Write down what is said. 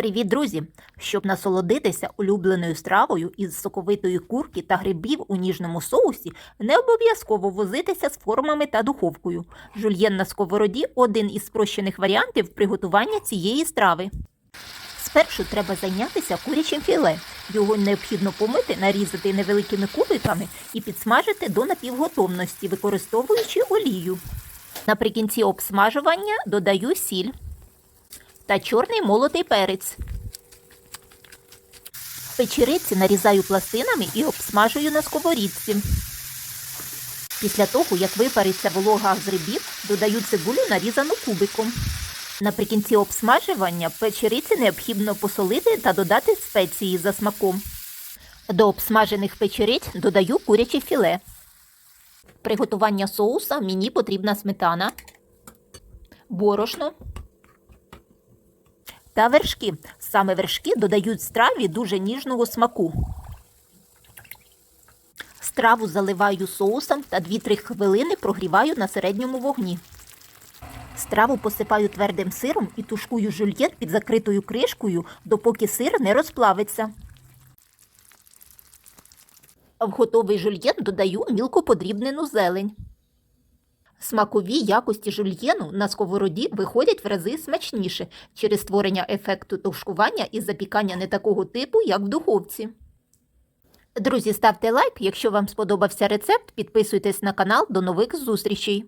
Привіт, друзі! Щоб насолодитися улюбленою стравою із соковитої курки та грибів у ніжному соусі, не обов'язково возитися з формами та духовкою. Жульєн на сковороді один із спрощених варіантів приготування цієї страви. Спершу треба зайнятися курячим філе. Його необхідно помити, нарізати невеликими кубиками і підсмажити до напівготовності, використовуючи олію. Наприкінці обсмажування додаю сіль та чорний молотий перець. Печериці нарізаю пластинами і обсмажую на сковорідці. Після того, як випариться волога з рибів, додаю цибулю нарізану кубиком. Наприкінці обсмажування печериці необхідно посолити та додати спеції за смаком. До обсмажених печериць додаю куряче філе. Приготування соуса мені потрібна сметана, борошно та вершки. Саме вершки додають страві дуже ніжного смаку. Страву заливаю соусом та 2-3 хвилини прогріваю на середньому вогні. Страву посипаю твердим сиром і тушкую жульєн під закритою кришкою, допоки сир не розплавиться. В готовий жульєн додаю мілко подрібнену зелень. Смакові якості жульєну на сковороді виходять в рази смачніше через створення ефекту тушкування і запікання не такого типу, як в духовці. Друзі, ставте лайк, якщо вам сподобався рецепт, підписуйтесь на канал. До нових зустрічей!